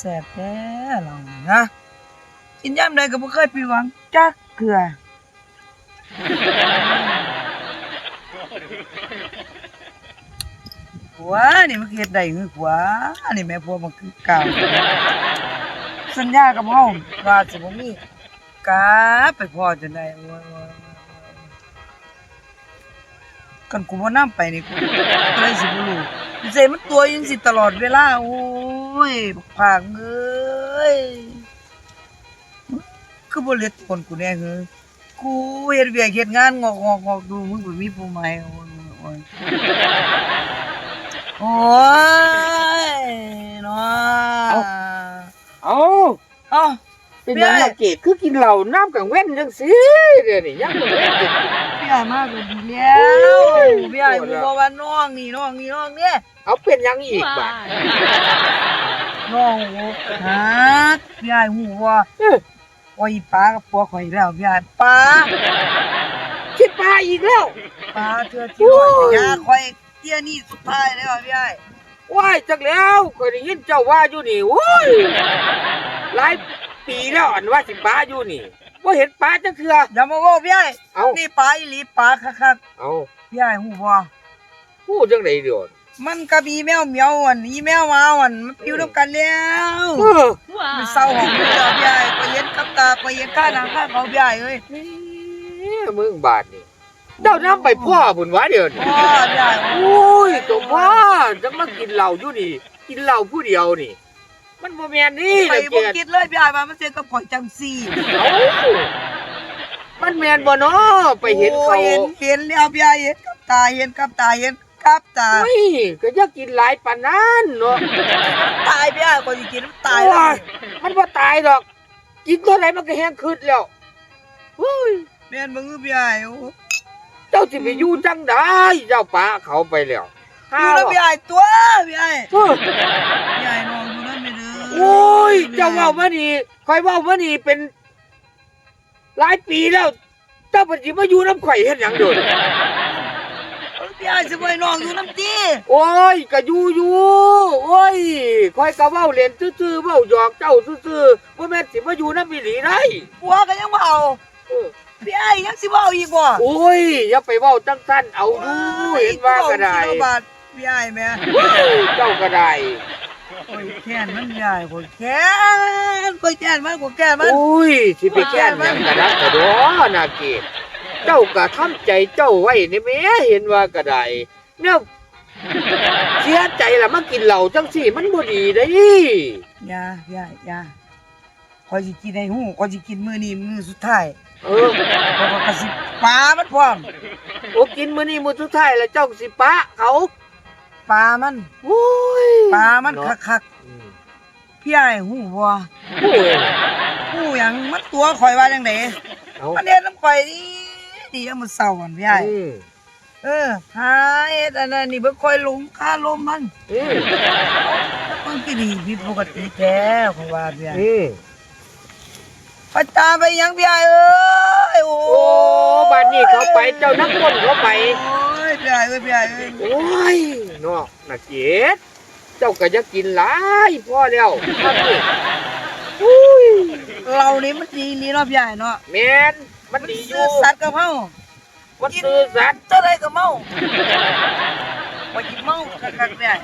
แสบแท้เรานะกินย่ำใดก็บ่เคยผิดหวังจักเกือผัวนี่มันเฮ็ดได้คือผัวนี่แม่ผัวมันคือเก่าสัญญากับเฮาว่าสิบ่มีกาไปพอจนได้โอ้ยกันกูบ่นำไปนี่กูก็เลยสิบ่รู้ เจมันตัวยังสิตลอดเวลา โอ้ยบักผางเอ้ยคือบ่เล็ดคนกูแน่เฮ้ยกูเฮ็ดเวียกเฮ็ดงานงอกงอกงอกดูมึงบ่มีผู้ใหม่โอ้ยโอ้ยโอ้ยเนาะเอ้าเอ้า เป็นหยังล่ะเกดคือกินเหล้าน้ำกังเว้นจังซี่เดี๋ยวนี้ยังบ่เว้นเกดพี่ใหญ่มากเลยดีแล้วพี่ใหญ่กูบอกว่าน้องนี่น้องนี่น้องเนี่ยเอาเป็นหยังอีกบาดน้องโอ้ฮักพี่ใหญ่หูว่าเออว่าอีป้ากับปัวข่อยแล้วพี่ใหญ่ป้าคิดปลาอีกแล้ว ป้าเธอที่ว่าจะยาข่อยเตี้ยนี่สุดท้ายแล้วพี่ใหญ่ว้ายจักแล้วเคยได้ยินเจ้าว่าอยู่นี่โอ้ยหลาย ปีแล้วอันว่าสิปลาอยู่นี่บ่เห็นปลาจักเทื่ออย่ามาว่าพี่ใหญ่เอานี่ป้าอีหลีป้าคักเอาๆพี่ใหญ่หูว่าพูดจังไดเดี๋ยวมันกับอีแมวเหมียวอันอีแมวมาอันมันอยู่ด้วยกันแล้วเออมันเศร้าของพี่ใหญ่พี่ใหญ่ไปเย็นกับตาไปเย็นข้าหนังข้าเขาพี่ใหญ่เอ้ยนี่มึงบาดนี่เจ้าน้ำไปพ่อบุญวะเดี๋ยวนี้พ่อพี่ใหญ่โอ้โอ้ยตัวพ่อจะมากินเหล้าอยู่นี่ กินเหล้าผู้เดียวนี่ มันบ่แม่นนี่ไปละบ่เกียดคิดเลยพี่ใหญ่ว่ามันเสียกับข่อยจังซี่เอ้ามันแม่นบ่เนาะไปเห็นเขาโอ้ยเห็นเห็นแล้วพี่ใหญ่เห็นกับตาเห็นกับตาเห็นกับตาเฮ้ยก็จะกินหลายปานนั้นเนาะตายพี่ใหญ่คนสิกินมันตายแล้วโอ้มันบ่ตายดอกกินตัวไหนมันก็แห้งคืดแล้วเฮ้ยแม่นมึงพี่ใหญ่โอ้เจ้าสิไปอยู่จังไดเจ้าป้าเขาไปแล้วอยู่แล้วพี่ใหญ่ตัวพี่ใหญ่เฮ้ยพี่ใหญ่นอนอยู่นั่นไม่เด้อ โอ้ยเจ้าเว้ามานี่คอยเว้ามานี่เป็น หลายปีแล้ว เจ้าปฏิมาอยู่น้ำข่อยเฮ็ดหยังโดนพี่ใหญ่สิบ่ให้น้องอยู่น้ำตีโอ้ยก็อยู่อยู่โอ้ยคอยก็เว้าเล่นซื่อๆเว้าหยอกเจ้าซื่อๆบ่แม่นสิมาอยู่น้ำอีหลีได้ผัวก็ยังบ่เอาเออพี่ใหญ่ยังสิบ่เอาอีกบ่โอ้ยอย่าไปเว้าจังซั่นเอาดูเห็นว่าก็ได้โอ้ยกิโลบาทพี่ใหญ่แม่เฮ้ยเจ้าก็ได้ โอ้ยแค้นมันพี่ใหญ่โอ้ยแค้นโอ้ยแค้นมันโอ้ยแค้นมันโอ้ยสิไปแก้นหยังก็ได้ก็ดอนาเกตเจ้าก็ทำใจเจ้าไว้นี่แหม่เห็นว่าก็ได้เนี่ยเสียใจล่ะมากินเหล้าจังซี่มันบ่ดีเด้อย่าอย่าอย่าคอยสิกินให้หูคอยสิกินมื้อนี้มื้อสุดท้ายเออเพราะว่ากระสิปลามันพร้อม โอ้กินมื้อนี้มื้อสุดท้ายแล้วเจ้าสิปะเขา ปลามันโอ้ยปลามันเนาะคักอืมๆพี่ใหญ่หูบ่โอ้ยหูหยังมันตัวข่อยว่าจังได๋เอามันเฮ็ดน้ำข่อยนี่ดีเอามาเศร้ากันพี่ใหญ่อืมเออหาเฮ็ดอันนั้นนี่บ่ค่อยลงค่าลมมันอืมมันก็ดีผิดปกติแท้ข่อยว่าพี่ใหญ่อืมไปตามไปหยังพี่ใหญ่เอ้ยโอ้โอ้บ้านนี้เขาไปเจ้านักคนเขาไป โอ้ย พี่ใหญ่เอ้ยพี่ใหญ่เอ้ยโอ้ยเนาะน่าเกลียดเจ้าก็จะกินหลายพอแล้วครับนี่อุ้ยเรานี่มันดีนี่เนาะพี่ใหญ่เนาะแมนมันดีอซื่ยู่อสัตย์กับเฮามันซื่อสัตย์เท่าไรก็เมาบ่กินเมาคักๆพี่ใหญ่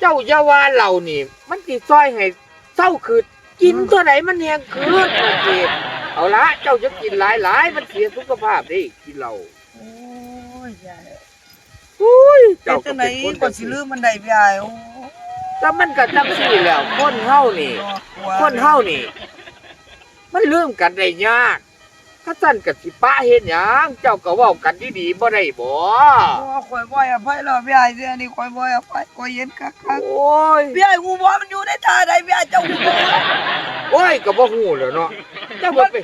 เจ้าอยาว่าเหล่านี่มันสิซอยให้เศร้าคืดกินตัวไหนมันแหงคืดน่าเกลียดเอาละเจ้าจะกินหลายหลายๆมันเสียสุขภาพเดิกินเหล้าโอ้ยพี่ใหญ่ อุ้ยเจ้าเจ้าจัก็งได๋เป็นคนก็สิลืมมันได้พี่ใหญ่โอ้แต่มันก็จังซี่แหล้วคนเฮานี่คนเฮานี่ มันลืมกันได้ยากถ้าสั่นกับสิป้าเฮ็ดหยังเจ้าก็เว้ากันดีๆบ่ได้บ่โอ้ข่อยบ่ให้อภัยแล้วพี่ใหญ่เดี๋ยวนี้ข่อยบ่ให้อภัยข่อยเห็นคักโอ้ยๆพี่ใหญ่ฮู้บ่มันอยู่ในท่าใดพี่ใหญ่เจ้าฮู้บ่โอ้ยก็บ่ฮู้แหล้วเนาะเจ้าบ่ไป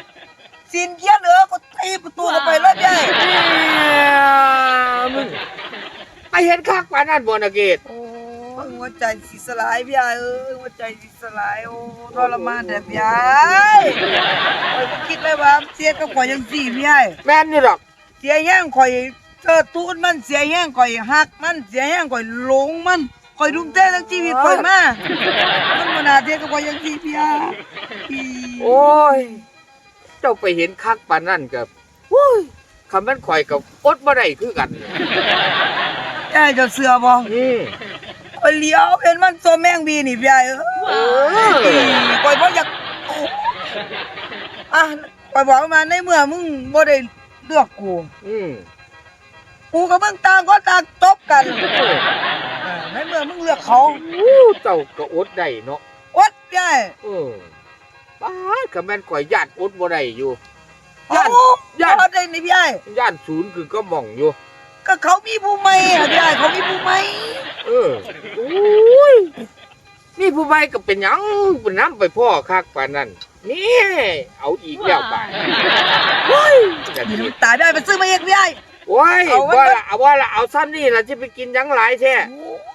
สินเกียนเด้อก็ตีประตูเข้าไปเลยพี่ใหญ่แหมมึงไป เห็นคักปานนั้นบ่นะเกดโอ้ยหัวใจสิสลายพี่ใหญ่เอ้ยหัวใจสิสลายโอ้ทรมานแท้พี่ใหญ่ข่อยบ่คิดเลยว่าเสียกับข่อยจังซี่พี่ใหญ่แม่นนี่ดอกเสียแย่งข่อยเธอตูนมันเสียแห้งข่อยหักมันเสียแห้งข่อยหลงมันข่อยดุมเต้ทั้งชีวิตข่อยมามันบ่น่าเทียกับข่อยอย่างที่พี่อาพี่โอ้ยเจ้าไปเห็นคักปานนั่นกับโอ้ยคำมันข่อยกับอดบ่ได้คือกัน ยายเจะเสือบ่อืมข่อยเลี้ยวเห็นมันโซแมงบีนี่พี่อาเอ้เอยอข่อยบ่อยากโอ้อะข่อยบอกมาในเมื่อมึงบ่ได้เลือกกู อืมกูกับมึงต่างก็ต่างตบกันเอออ่าในเมื่อมึงเลือกเขาอู้เจ้าก็อดได้เนาะอดยายเออป้าดคำแม่นข่อยญาติอดบ่ได้อยู่เอ้าย่านอดได้นี่พี่ไอ้ญาติศูนย์คือก็หม่องอยู่ ก็เขามีผู้ใหม่อะพี่ไอ้เขามีผู้ใหม่เอออุ้ยนี่ผู้ใบก็เป็นหยังเป็นน้ำไปพ่อคักปานนั้นนี่เอาอีกแล้วป่าเฮ้ยจะมีดีน้ำตาได้ไปซื้อมาเองพี่ไอ้โอ้ยเอาไว้ ว่าละเอาว่าละเอาซ้ำนี่ละจะไปกินหยังหลายแท้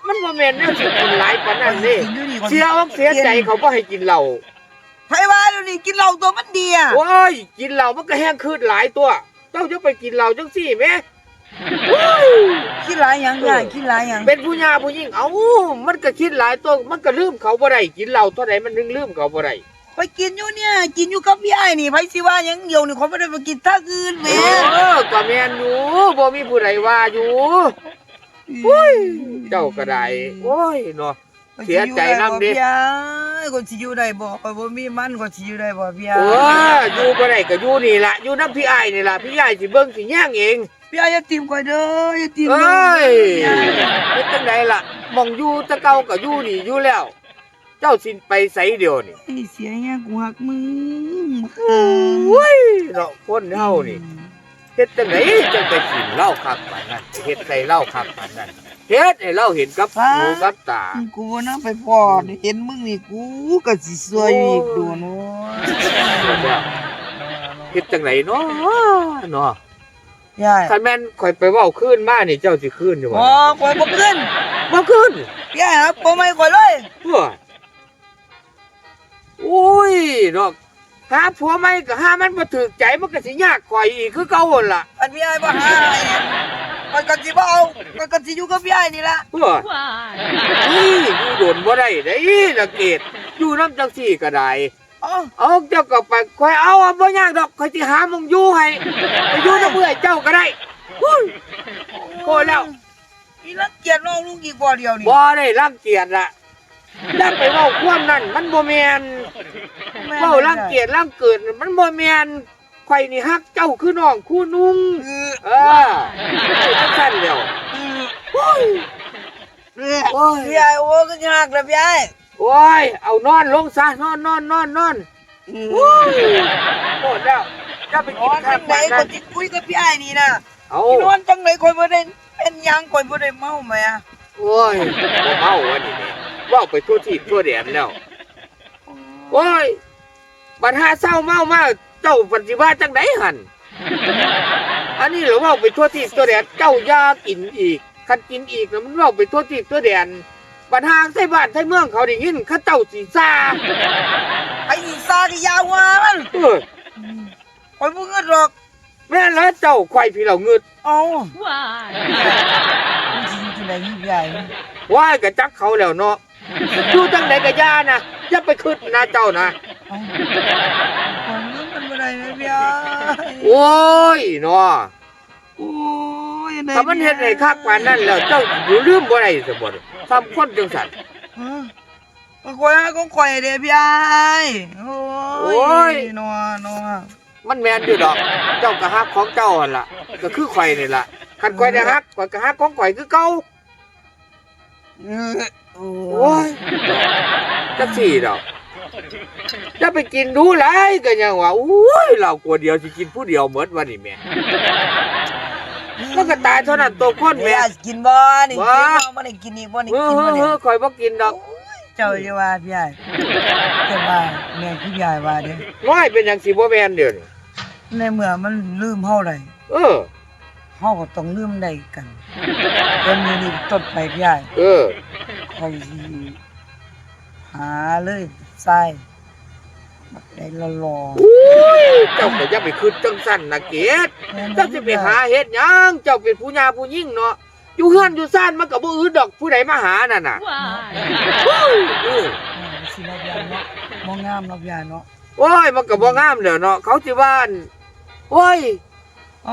มันบ่แม่นแนวสิกินหลายปานนั้นนี่เสียอกเสียใจเขาบ่ให้กินเหล้าไผว่าเดี๋ยวนี้กินเหล้าตัวมันดีอะโอ้ยกินเหล้ามันก็แห้งคืดหลายตัวเจ้าจะไปกินเหล้าจังซี่แหม่โอ้ย คิดหลายอย่างพี่ไอ้คิดหลายอย่างเป็นผู้หญิงผู้หญิงเอ้ามันก็คิดหลายตัวมันก็ลืมเขาบ่ได้กินเหล้าเท่าใดมันนึงลืมเขาบ่ได้ไปกินอยู่เนี่ย กินอยู่กับพี่ไอ้นี่ไผสิว่าหยังเดียวนี่เขาไม่ได้ไปกินท่าอื่นแหมเออก็แม่นอยู่บ่มีผู้ใดว่าอยู่โอ้ยเจ้าก็ได้โอ้ยเนาะ เสียใจนำดิพี่ไอ้คนสิอยู่ได้บ่ข่อยบ่มีมันคนสิอยู่ได้บ่พี่ไอ้เอออยู่บ่ได้ก็อยู่นี่ล่ะอยู่น้ำพี่อ้ายนี่ล่ะพี่อ้ายสิเบิ่งสิแย่งเองพี่ไอ้อย่าติมข่อยเด้ออย่าติมเอ้เด้อยพี่ไอ้เฮ็ดจังไดล่ะหมองอยู่แตะเก่าก็อยู่นี่อยู่แล้ว เจ้าสิไปไสเดียวนี่ไอ้เสียแฮงกูหักมึงโอ้ยเนาะคนเฮานี่เฮ็ดจังไดจังไปกินเหล้าคักปานนั้นเฮ็ดใส่เหล้าคักปานนั้นเฮ็ดให้เราเห็นกับหูกับตา กูบ่นำไปพอนี่เห็นมึงนี่กูก็สิซวยอีกโดนเนาะเฮ็ดจังไดเนาะเนาะยายคันแม่นข่อยไปเว้าคืนมานี่เจ้าสิคืนอยู่บ่บ่ข่อยบ่ขึ้นบ่คืนยายครับบ่ไม่ข่อยเลยเพื่อโอ้ยเนาะหาผัวใหม่ก็หามันบ่ถูกใจมันก็สิยากข่อยอีกคือเก่าหั่นล่ะอันพี่ยายบ่หา ให้ข่อยก็สิบ่เอาข่อยก็สิอยู่กับพี่ยายนี่ล่ะเพื่อนี่อยู่โดนบ่ได้เด้ละเกดอยู่นำจังซี่ก็ได้เอ๋อเอาเจ้าก็ไปข่อยเอาอะบ่ยากดอกข่อยสิหาหมองอยู่ให้ไปอยู่นำเพื่อเจ้าก็ได้อุ้ยโอ้แล้วอีรังเกียจน้องลูกอีกบ่เดียวนี่บ่ได้รังเกียจละอย่าไปเว้าความนั้นมันบ่แม่นแม่เว้ารังเกียจรังเกิดมันบ่แม่น ข่อยนี่ฮักเจ้าคือน้องคู่นุ่งเออเออจังซั่นแล้วเออโอ้ยเออพี่ยายโอ้ก็ยากแล้วพี่ยายโอ้ย เอานอนลงซะนอนนอนนอนนอนอืโอ้อยโหดแล้วจะไปนกิอนนข้าจัวงไหนปานคนั้นนที่คุยกับพี่ยายนี่นะเอานอนจังไหนข่อยบ่ได้เป็นหยังข่อยบ่ได้เมาแหม่โอ้ยบ่เมาวันนี้แม่เว้าไปทั่วที่ทั่วแดนแล้ว โอ้ยบัดหาเศร้าเมามา เจ้าปัญจิว่าจังไดหันอันนี้เหราเว่าไปทั่วที่ตัวแดนเจ้าอยากินอีกคันกินอีกนะมันเว่าไปทั่วที่ตัวแดนบัดหางใส่บ้านใส่เมืองเขาได้ยินเขาเจ้าสีซาไอ้อีสาก็ยาวว่ามันเออข่อยบ่เงินหรอก แม่นแล้วเจ้าควายพี่เราเงืดเอา Why? มันสิอยู่จังไดนี่พี่ยายว่ายกับจักเขาแล้วเนาะอยู่จังไหนกับยานะอย่าไปคืดนะเจ้านะเอาข่อยลืมมันบ่ได้แม่พี่ยายโอ้ยเนาะโอ้ยได้ถ้ามันเฮ็ดให้คักปานนั้นแล้วเจ้าอยู่ลืมบ่ได้สมบัติทำคนจังสันฮะมันข่อยหาของข่อยเด้พี่ยายโอ้โอ้ยนัวนัวมันแมนอยู่ดอก เจ้าก็ฮักของเจ้าหั่นล่ะ ก็คือข่อยนี่ล่ะคันข่อยได้ฮักข่อยก็ฮักของข่อยคือเก่าเออโอ้โอ้ยจักสี่ดอก จะไปกินดูหลายก็ยังว่าอุ้ยเรากลัวเดียวสิกินผู้เดียวเหมือนวันนี้แม่มันก็ตายเท่านั้นตัวคนแม่แม่กินบ่นี่บ่กินบ่บ่ได้กินอีกบ่นี่เฮ้อกินบ่เฮ้อนี่เฮ้อข่อยบ่กินดอกเจ้าอย่าว่าพี่ยายเจ้าว่าแม่พี่ยายว่าเด้น้อยเป็นหยังสิบ่แม่นเดี๋ยวนี้ในเมื่อมันลืมเฮาได้เออเฮาก็ต้องลืมได้กันแต่มื้อนี้ต้นไปพี่ยายเออค่อยสิหาเลยทราย ได้ละรออุ้ยเจ้าก็อย่าไปคืนจังสั่นนะเกดเจ้าสิไปหาเฮ็ดหยังเจ้าเป็นผู้หญาผู้ยิ่งเนาะอยู่เฮือนอยู่ซ่านมันก็บ่อืดดอกผู้ใดมาหานั่นน่ะ Why? เออเออสิรับยาเนาะมองงามรับยาเนาะโอ้ยมันก็บ่งามแล้วเนาะเขาสิว่าอั่นโอ้ย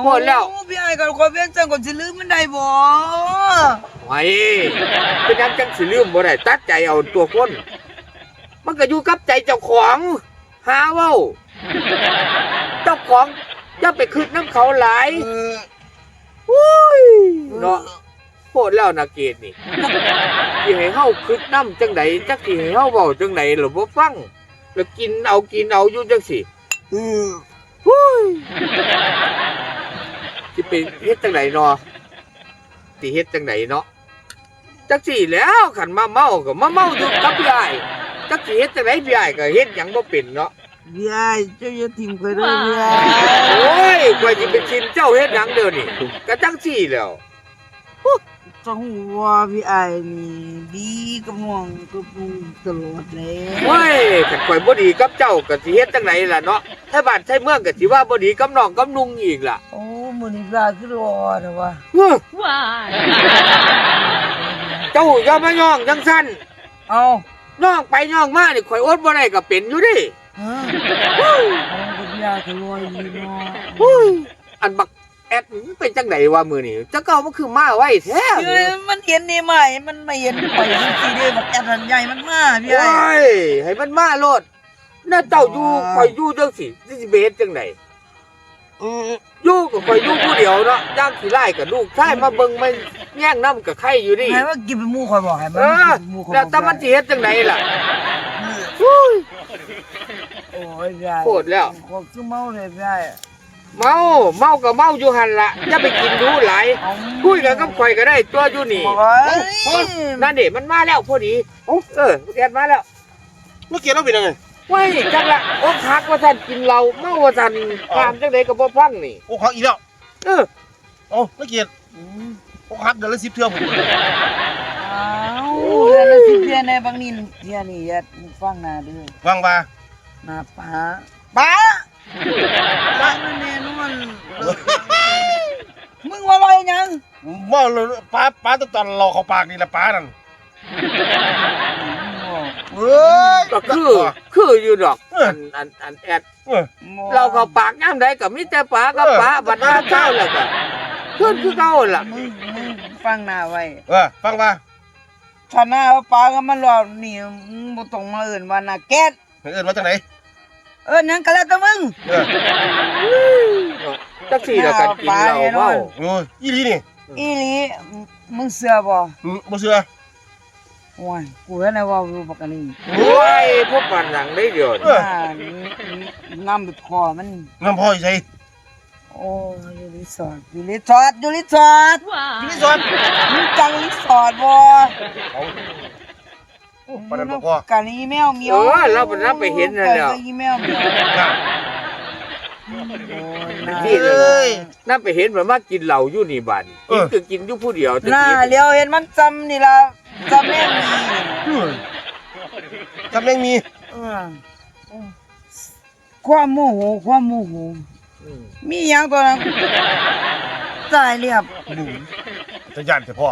หมดแล้ว โอ้พี่ไอ้กับคนเวียงจังก็สิลืมมันได้บ่ไว้เป็นหยังจังสิลืมบ่ได้ตัดใจเอาตัวคน มันก็อยู่กับใจเจ้าของ หาเว้า เจ้าของอย่าไปคืดน้ำเขาหลายเอออุ้ยเนาะโคตรแล้วนะเกดนี่สิให้เฮาคืดน้ำจังไดจักสิให้เฮาเว้าจังไดหรือบ่ฟัง แล้วกินเอากินเอาอยู่จังสิเออหุ้ยสิเป็นเฮ็ดจังไดเนาะสิเฮ็ดจังไดเนาะจักสิแล้วขันมาเมาก็มาเมาอยู่กับพี่อ้าย จักสิเฮ็ดจังไดพี่อ้ายก็เฮ็ดหยังบ่เป็นเนาะพี่ไอ้เจ้าอย่าทิ้งไปเด้อพี่ไอ้โอ้ยกว่าสิเป็นชินเจ้าเฮ็ดหยังเด้อนี่ก็จังสิแล้วจังว่าพี่ไอ้นี่ดีกับน้องกับลุงตลอดเลยโอ้ยขันข่อยบ่ดีกับเจ้าก็สิเฮ็ดจังไดล่ะเนาะถ้าบ้านใช้เมืองก็สิว่าบ่ดีกับน้องกับนุงอีกล่ะโอ้มื้อนี้ปลาคือรอนะวะเฮ้อ Why? เจ้าอย่ามาย่องจังซั่นเอา ย่องไปย่องมานี่ข่อยอดบ่ได้ก็เป็นอยู่ดิฮะเอากับพี่ไอ้ก็รวยดีเนาะอุ้ยอันบักแอดมันเป็นจังไดวะมื้อนี้เจ้าเก่ามันคือมาไว้แท้เอ้ยมันเห็นนี่ไหมมันไม่เห็นข่อยจังซี่เด้บักแอดอันใหญ่มันมาพี่โอ้ไอ้ยให้มันมาโลดน่าเจ้าอยู่ข่อยอยู่จังสิสิไปเฮ็ดจังไดเอออยู่ก็ข่อยอยู่ผู้เดียวเนาะย่างขี้ไล่กับลูกชายมาเบิ่งมันแย่งน้ำกับไข่อยู่นี่ให้ว่ากินเป็นหมู่ข่อยบ่ให้มันเออกินเป็นหมู่ข่อยแล้วแต่มันสิเฮ็ดจังไดล่ะโอ้ยพี่ไอ้โคตรแล้วข่อยคือเมาเลยพี่ไอ้เมาเมาก็เมาอยู่หั่นล่ะอย่าไปกินดูหลายเอา คุยกันกับข่อยก็ได้ตัวอยู่นี่โอ้ยโอ้นั่นดิมันมาแล้วพอดีเอ้าเออแกนมาแล้ว เมื่อกี้เราเป็นยังไง เว้ยจังละโอ้คักว่าท่านกินเหล้าเมาว่าท่านตามจังไดก็บ่ฟังนี่โอ้คักอีกแล้วเออโอ้เมื่อกี้โอ้คักเดือนละสิบเทื่อผมอ้าวเดือนละสิบเดือนในบางนี่เดือนนี่อย่าฟังหน้าเด้อฟังว่าหน้าป้าป้าป้ามันแน่นอนมึงว่าอะไรยังเมาเลยป้าป้าตอนรอเขาปากนี่แหละป้านั่น เฮ้ยก็คือ คืออยู่ดอกเอออันอันอันแอดเออเราเข้าปากยามใดก็มีแต่ปลากับปลาบัดหน้าเจ้าแล้วก็เพิ่นคือเก่าล่ะมึงมึงฟังหน้าไว้เออฟังว่าถ้าหน้าว่าป้าก็มันรอนี่มึงบ่ต้องมาเอิ้นว่าหน้าแก๊สเอิ้นว่าจังไหนเอิ้นหยังก็แล้วแต่มึง เออจักสี่แล้วกันกินเหล้าเมาโอ้ยอีหลีนี่อีหลีมึงเชื่อบ่อืมบ่เชื่อ โอ้ยกูเห็นแล้วว่ารู้บักอันนี้โอ้ยพวกปันหนังได้เดี๋ยวเอออ่าน้ำไปคอมันน้ำพ่ออยู่ใส่โอ้ยอยู่รีสอร์ทอยู่รีสอร์ทอยู่รีสอร์ทที่นี่ Why? สอนมึงจังรีสอร์ทบ่เอาโอ้ปานนั้นบ่พอกันอีเมลเมียวเออเราไปรับไปเห็นนั่นแหล้วกันอีเมลเมียวน่ะโอ้ยน่าที่เอ้ยนั่นไปเห็นมันมากินเหล้าอยู่นี่บัดเอกินอก็กินอยู่ผู้เดียวจังน่าซี่เลี้ยวเห็นมันจำนี่ล่ะ จำแม่งมีเฮ้ยจำยังมีเออความโมโหความโมโหอืมมีหยังตัวนั้นตายเรียบบุ๋มจะย่านแต่พ่อ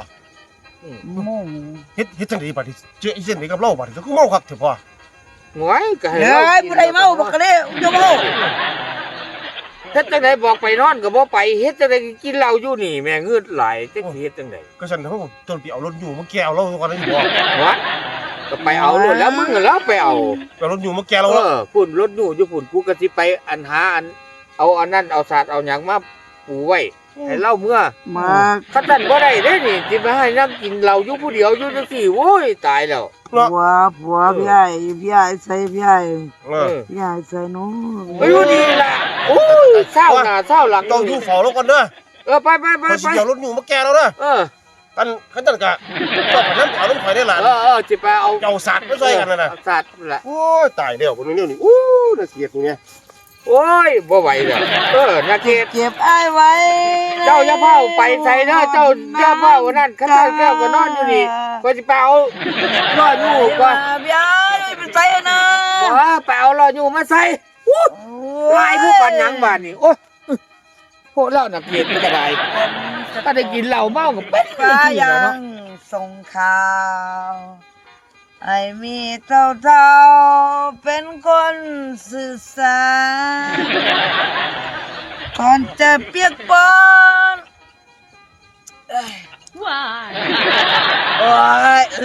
อืมโมโหเฮ็ดเฮ็ดจังไดบัดนี้เจออีเส้นนี่กับเราบัดนี้ก็คือเมาคักเถอะพ่อหงอยก็ให้เฮ้เรายกินผู้ใดเมาบักกะเด้อย่าเมา เฮ็ดจังไดบอกไปนอนก็บ่ไปเฮ็ดจังไดก็กินเหล้าอยู่นี่ แม่งืดหลายจังสิเฮ็ดจังไดก็ฉันเขาจนไปเอารถอยู่มาแกเอาเราก่อนนี่พ่อวะก็ไปเอาโลดแล้วมึงก็แล้วไปเอาไปเอารถอยู่มาแกเราเออฝุ่นรถอยู่อยู่ฝุ่นกูก็สิไปอันหาอัน เอาอันนั้นเอาศาสตร์เอาหยังมาปูไว้ ให้เล่าเมื่อมาคันนั้นบ่ได้เด้นี่สิมาให้นั่งกินเหล้าอยู่ผู้เดียวอยู่จังซี่โว้ยตายแล้ว ผัวผัวพี่ใหญ่พี่ใหญ่ใส่พี่ใหญ่เอเอออพี่ใหญ่ใส่น้องไปอยู่ดีล่ะโอ้ยเศร้าหน้าเศร้าหลังต้องอยู่เฝ้าเราก่อนเด้อเออไปไปไปพอไปสิเอารถอยู่มาแกเราเด้อเออกันกันจังกะเจ้าปานนั้นไปเอารถข่อยได้หลานเออเออสิไปเอาเจ้าสัตว์มาใส่กันนั่นน่ะเอาศาสตร์นั่นแหละโอ้ยตายแล้วบนนี้นี่อู้น่าเกลียดตรงเนี้ย โอ้ยบ่ไหวเล้วเออนาเขตเก็บไอ้ไว้เจ้าย่าเฝ้าไปใส่เนาะเจ้าย่าเฝ้านั่นข้าเจ้าแก้วก็นอนอยู่นี่ก็สิไปเอาล่ออยู่ก็ เบียร์ไปใส่จนะบอกว่าไปเอารอดอยู่มาใส่อู้ลายผู้ปันหนังบ้านนี่ โอ้ยพวกเรานักเกียรตไม่ได้ถ้าได้กินเหล้าเมากับเป็ดฟ้ยยัาะ งสงข่าว ไอ้มีเต่าเต่าเป็นคนสื่อสารก่อนจะเปียกปอนว้ายอ